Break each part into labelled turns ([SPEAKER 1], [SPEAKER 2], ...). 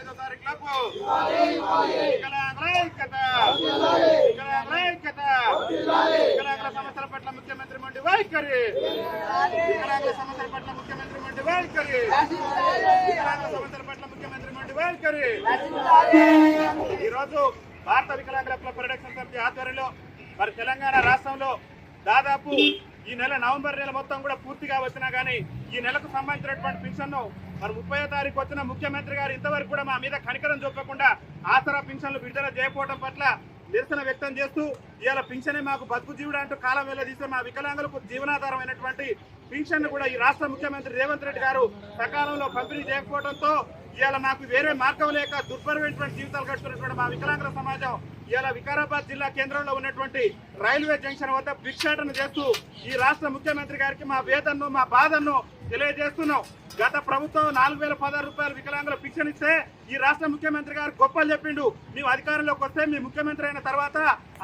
[SPEAKER 1] ఐదో తారీఖు లోపు వికలాంగుల సమస్యల పట్ల ముఖ్యమంత్రి మండి వైఖరి. వికలాంగుల సమస్యల పట్ల ముఖ్యమంత్రి మండి వైఖరి. వికలాంగుల సమస్యల పట్ల ముఖ్యమంత్రి మండి వైఖరి. ఈ రోజు భారత వికలాంగుల క్లబ్ పరిరక్షణ సమితి ఆధ్వర్యంలో మరి తెలంగాణ రాష్ట్రంలో దాదాపు ఈ నెల నవంబర్ నెల మొత్తం కూడా పూర్తిగా వచ్చినా కానీ ఈ నెలకు సంబంధించినటువంటి పింఛన్ను మరి ముప్పై తారీఖు వచ్చిన ముఖ్యమంత్రి గారు ఇంతవరకు కూడా మా మీద కనికరం చూపకుండా ఆసరా పింఛన్లు విడుదల చేయకపోవడం పట్ల నిరసన వ్యక్తం చేస్తూ ఇవాళ పింఛనే మాకు బతుకు జీవుడు అంటూ కాలం వెళ్ళదీసే మా వికలాంగులకు జీవనాధారమైనటువంటి పింఛన్ కూడా ఈ రాష్ట్ర ముఖ్యమంత్రి రేవంత్ రెడ్డి గారు సకాలంలో పంపిణీ చేయకపోవడంతో ఇవాళ మాకు వేరే మార్గం లేక దుర్భరమైనటువంటి జీవితాలు గడుపుతున్నటువంటి మా వికలాంగుల సమాజం ఇవాళ వికారాబాద్ జిల్లా కేంద్రంలో ఉన్నటువంటి రైల్వే జంక్షన్ వద్ద భిక్షాటన చేస్తూ ఈ రాష్ట్ర ముఖ్యమంత్రి గారికి మా వేదన్ను మా బాధను తెలియజేస్తున్నాం. గత ప్రభుత్వం నాలుగు వేల పదహారు రూపాయలు వికలాంగుల పింఛన్ ఇస్తే ఈ రాష్ట్ర ముఖ్యమంత్రి గారు గొప్పలు చెప్పిండు. మేము అధికారంలోకి వస్తే మీ ముఖ్యమంత్రి అయిన తర్వాత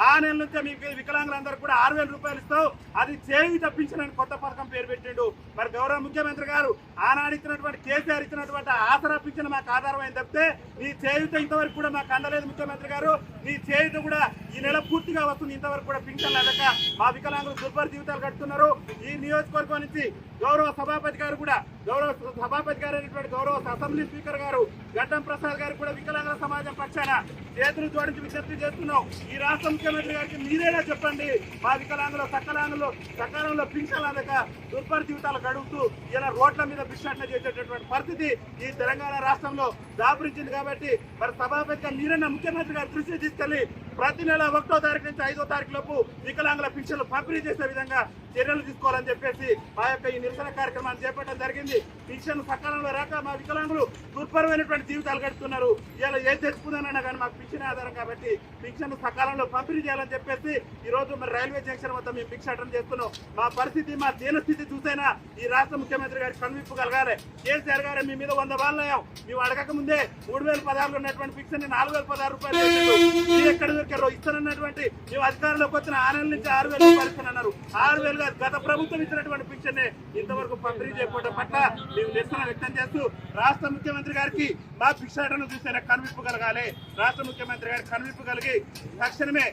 [SPEAKER 1] ఆ నెల నుంచే మీ వికలాంగులందరూ కూడా ఆరు వేల రూపాయలు ఇస్తావు. అది చేయి తప్పించడానికి కొత్త పథకం పేరు పెట్టిండు. మరి గౌరవ ముఖ్యమంత్రి గారు ఆనాడు ఇచ్చినటువంటి కేసీఆర్ ఇచ్చినటువంటి ఆసరా పింఛన్ మాకు ఆధారమైన తప్పితే నీ చేయుత ఇంతవరకు కూడా మాకు అందలేదు ముఖ్యమంత్రి గారు. నీ చేయుత కూడా ఈ నెల పూర్తిగా వస్తుంది. ఇంతవరకు కూడా పింఛన్ లేక మా వికలాంగులు దుర్భర జీవితాలు గడుపుతున్నారు. ఈ నియోజకవర్గం నుంచి గౌరవ సభాపతి గారు కూడా గౌరవ సభాపతి గారు అయినటువంటి గౌరవ అసెంబ్లీ స్పీకర్ గారు గడ్డం ప్రసాద్ గారు కూడా వికలాంగుల సమాజం పక్షాన చేతులు జోడించి విజ్ఞప్తి చేస్తున్నాం. ఈ రాష్ట్ర ముఖ్యమంత్రి గారికి మీరేనా చెప్పండి? మా వికలాంగులు సకలాంగులు సకాలంలో పింఛన్లు అందక దుర్భర జీవితాలు గడుపుతూ ఇలా రోడ్ల మీద భిక్షాటన చేసేటటువంటి పరిస్థితి ఈ తెలంగాణ రాష్ట్రంలో దాపురించింది కాబట్టి మరి సభాపతిగా మీరైనా ముఖ్యమంత్రి గారు దృష్టి తీసుకెళ్ళి ప్రతి నెల ఒకటో తారీఖు నుంచి ఐదో తారీఖు లోపు వికలాంగుల పింఛన్లు పంపిణీ చేసే విధంగా చర్యలు తీసుకోవాలని చెప్పేసి మా యొక్క ఈ నిరసన కార్యక్రమాన్ని చేపట్టడం జరిగింది. పింఛన్ సకాలంలో రాక మా వికలాంగులు దుర్భరమైనటువంటి జీవితాలు గడుపుతున్నారు. ఇలా ఏం తెచ్చుకుందానన్నా కానీ మాకు పింఛన్ ఆధారం కాబట్టి పింఛన్ సకాలంలో పంపిణీ చేయాలని చెప్పేసి ఈ రోజు మరి రైల్వే జంక్షన్ వద్ద మేము భిక్షాటం చేస్తున్నాం. మా పరిస్థితి మా దీనస్థితి చూసైనా ఈ రాష్ట్ర ముఖ్యమంత్రి గారికి కనువిప్పు కలగాలి. కేసీఆర్ గారు మీ మీద వంద బాళ్ళు అయ్యాం మేము అడగక ముందే మూడు వేల పదహారులో ఉన్నటువంటి పింఛన్ నాలుగు వేల పదహారు రూపాయలు చేసిండు. మీరు ఎక్కడ దొరికారో ఇస్తానన్నటువంటి మేము అధికారంలోకి వచ్చిన ఆరు నెలల నుంచి ఆరు వేల రూపాయలు ఇస్తానన్నారు ఆరు వేలు కాదు గత ప్రభుత్వం ఇచ్చినటువంటి పింఛన్ ఇంతవరకు పంపిణీ చేయకపోవడం పట్ల మేము నిరసన వ్యక్తం చేస్తూ రాష్ట్ర ముఖ్యమంత్రి గారికి మా భిక్షాటను చూసైనా కనువిప్పు కలగాలి. రాష్ట్ర ముఖ్యమంత్రి గారికి కనువిప్పు కలిగి తక్షణమే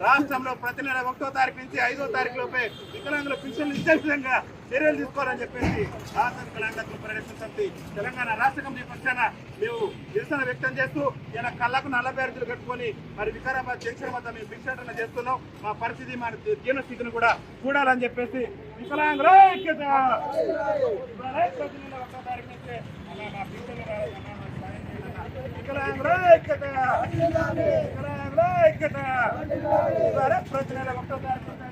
[SPEAKER 1] రాష్ట్రంలో ప్రతి నెల ఒకటో తారీఖు నుంచి ఐదో తారీఖు లోపే వికలాంగుల పింఛన్లు ఇచ్చే విధంగా చర్యలు తీసుకోవాలని చెప్పేసి రాష్ట్ర వికలాంగత్వ పరిరక్షణ సమితి తెలంగాణ రాష్ట్ర కమిటీ పక్షాన మేము నిరసన వ్యక్తం చేస్తూ ఇలా కళ్ళకు నల్ల బ్యారుతులు కట్టుకొని మరి వికారాబాద్ జంక్షన్ వద్ద మేము భిక్షాటన చేస్తున్నాం. మా పరిస్థితి మా జీర్ణ స్థితిని కూడా చూడాలని చెప్పేసి వికలాంగుల ఐక్యత! వికలాంగుల ఐక్యత! ఐక్యత ఇవాళ ప్రతి నెల ఒకటో తారీఖు నుంచి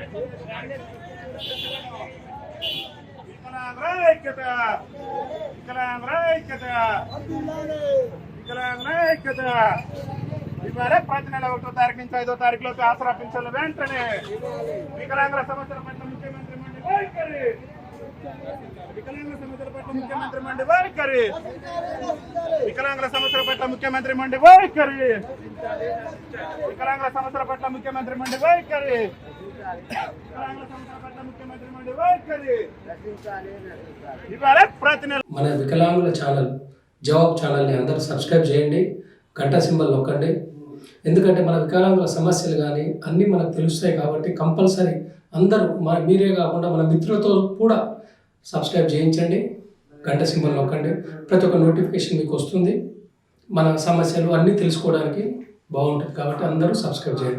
[SPEAKER 1] ఐదో సరే ప్రతి నెల ఒకటో తారీఖు నుంచి ఐదో తారీఖు లోపు నుంచి ఐదో ఆసరా పింఛన్లు వెంటనే వికలాంగుల సమస్యల పట్ల ముఖ్యమంత్రి మండి వైఖరి. వికలాంగుల సమస్యల పట్ల ముఖ్యమంత్రి మండి వైఖరి. వికలాంగుల సమస్యల పట్ల ముఖ్యమంత్రి మండి వైఖరి. వికలాంగుల సమస్యల పట్ల ముఖ్యమంత్రి మండి వైఖరి. పట్ల ముఖ్యమంత్రి మండి ప్రతి నెల
[SPEAKER 2] మన వికలాంగుల ఛానల్ జవాబ్ ఛానల్ని అందరూ సబ్స్క్రైబ్ చేయండి. గంట సింబల్ నొక్కండి. ఎందుకంటే మన వికలాంగుల సమస్యలు కానీ అన్నీ మనకు తెలుస్తాయి కాబట్టి కంపల్సరీ అందరూ మన మీరే కాకుండా మన మిత్రులతో కూడా సబ్స్క్రైబ్ చేయించండి. గంట సింబల్ నొక్కండి. ప్రతి ఒక్క నోటిఫికేషన్ మీకు వస్తుంది. మన సమస్యలు అన్నీ తెలుసుకోవడానికి బాగుంటుంది కాబట్టి అందరూ సబ్స్క్రైబ్ చేయండి.